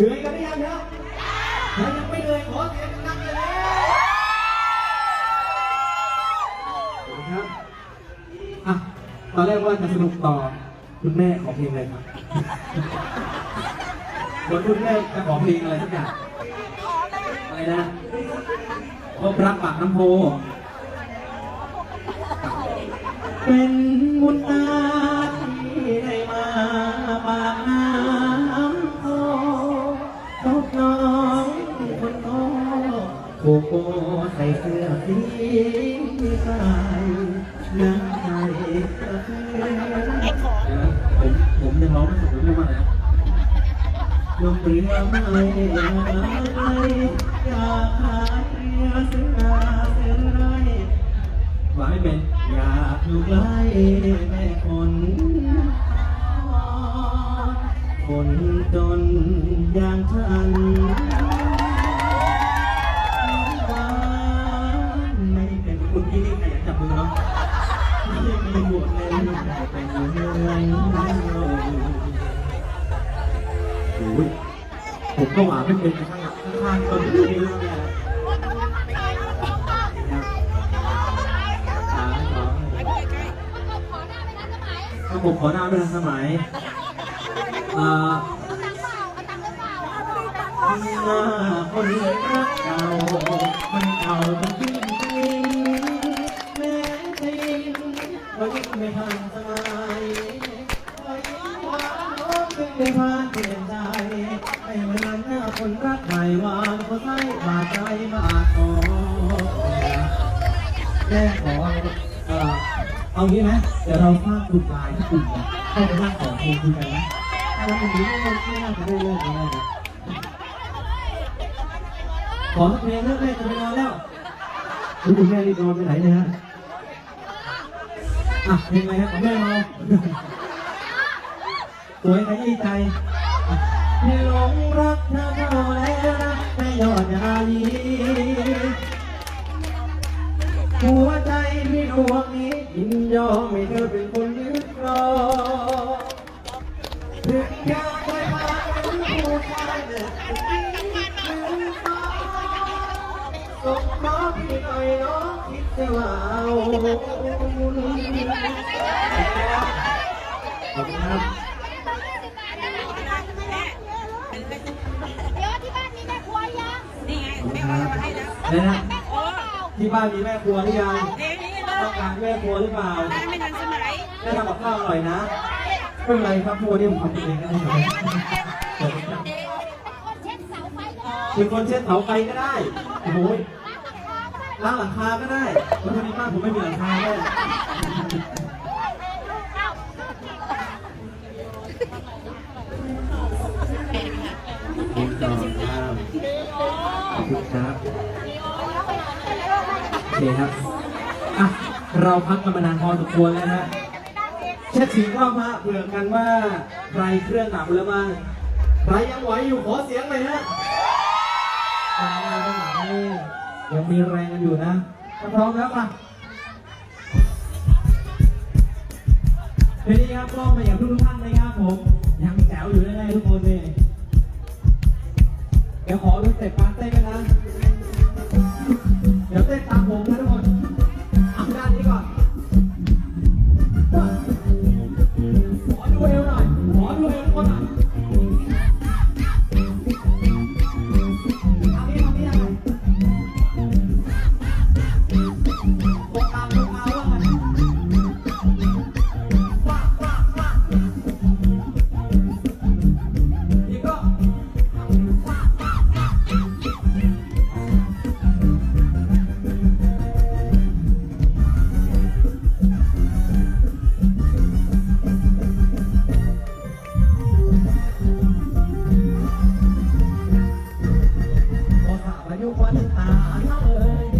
เหนื่อยกันหรือยังเนี่ยถ้ายังไม่เหนื่อยขอเสียงดังๆเลยครับอะตอนแรกว่าจะสนุกต่อคุณแม่ขอเพลงอะไรครับส่วนคุณแม่จะขอเพลงอะไรสักอย่างอะไรนะพบรักปากน้ำโพเป็นบุญตา เสื้อสีใสนั่งไทยกระเพื่อผมผมยังร้องไม่ถูกเลยว่าอะไรนะยกเรือไม่ไม่อยากหาเรือเสือเสือไรว่าไม่เป็นอยากอยู่ใกล้แม่ ผมก็หวานไม่เป็นข้างข้างๆคนที่นี่เนี่ยนะครับสามสองหนึ่งถ้าผมขอหน้าไม่ทันสมัยอ่าหน้าคนรักเก่ามันเก่าเป็นจริงแม้จริงก็ยิ่งไม่ทันสมัย คนรักใหม่วานก็ใส่บาดใจบาดคอแม่ขอเอ่อเอางี้ไหมเดี๋ยวเราสร้างกลุ่มไลน์ที่กลุ่มนี่ยให้ไปนั่งขอเพลงคุยกันนะถ้าเราเป็นนี้ไม่ไม่น่าจะได้เลิกกันได้นะขอเพลงเลิกแม่นจะไปนอนแล้วคุณคุณแม่รีบนอนไปไหนเนี่ยฮะอะเพลงอะไรฮะของแม่เราสวยขยี้ใจที่หลงรักเธอ ยอดยายีหัวใจพี่ดวงนี้ยินยอมให้เธอเป็นคนยึดครองถึงยากไปหาเป็นผู้ชายแต่ถึงฟ้าส่งขอพี่หน่อยน้องคิดจะว่าเอาขอบคุณครับ ให้แล้วอะไรนะแม่ครัวเปล่าที่บ้านมีแม่ครัวหรือยังเดี๋ยวนี้เลต้องการแม่ครัวหรือเปล่าได้ไม่ทันสมัยแม่ทำกับข้าวอร่อยนะไม่เป็นไรครับครัวนี่ผมทำเองก็ได้ครับขอบคุณครับคนเช็ดเสาไฟก็ได้เป็นคนเช็ดเสาไฟก็ได้โอ้โหล้างหลังคาก็ได้เพราะตอนนี้บ้านผมไม่มีหลังคาเลย เคครับอะเราพักกันมานานพอสมควรแล้วฮะเช็ดถึงรอบฮะเผื่อกันว่าใครเครื่องหนักแล้วบ้างใครยังไหวอยู่ขอเสียงหน่อยฮะทำงานข้างหลังนี่ยังมีแรงกันอยู่นะถ้าพร้อมแล้วป่ะทีนี้ครับก็มาอย่างทุกท่านนะครับผม ยังแจ๋วอยู่แน่ๆทุกคนนี่เดี๋ยวขอดูเต็ปการเต้นกันนะ เดี๋ยวเต้นตามผมนะ Bye. Bye.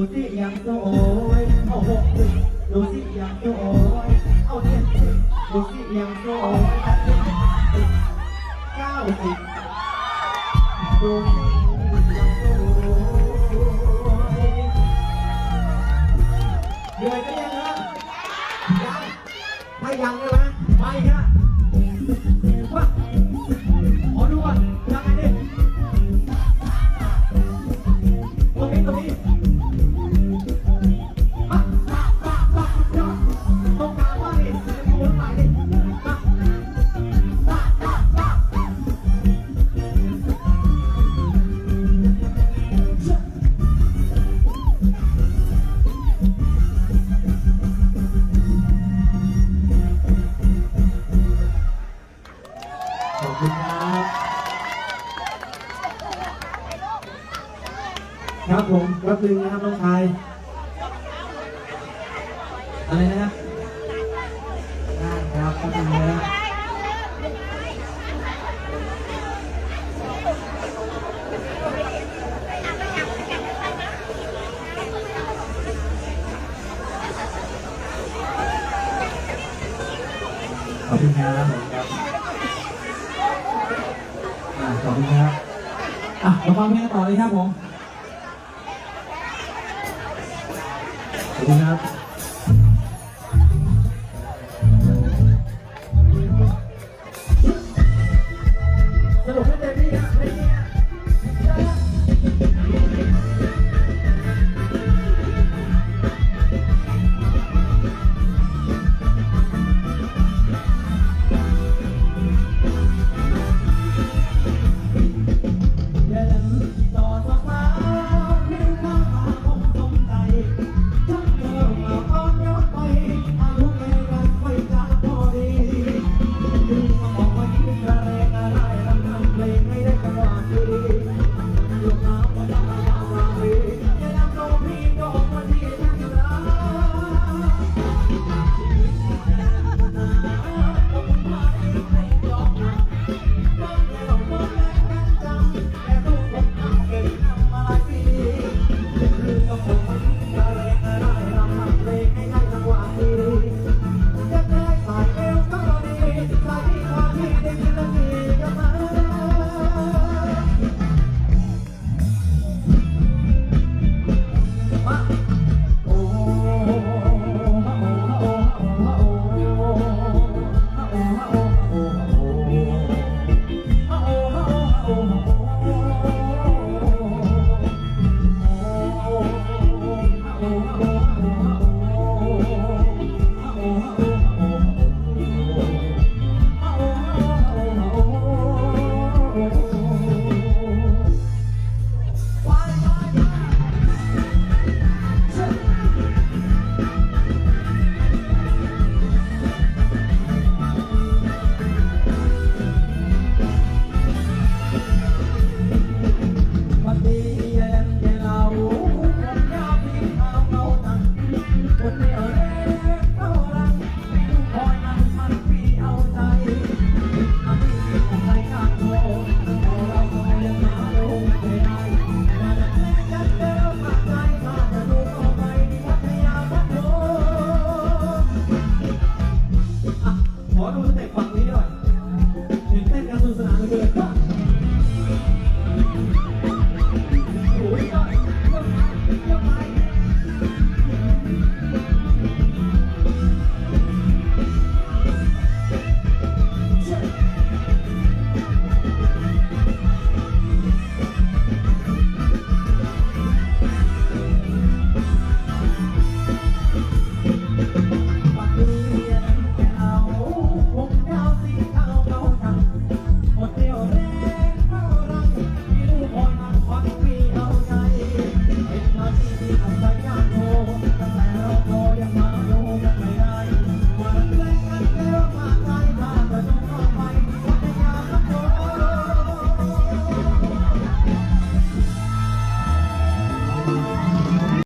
我这样做 ครับผมแป๊บนึงนะครับน้องชายอะไรนะครับได้ครับแป๊บนึงนะครับขอบคุณครับขอบคุณครับอะมาฟังเพลงต่อเลยครับผม enough.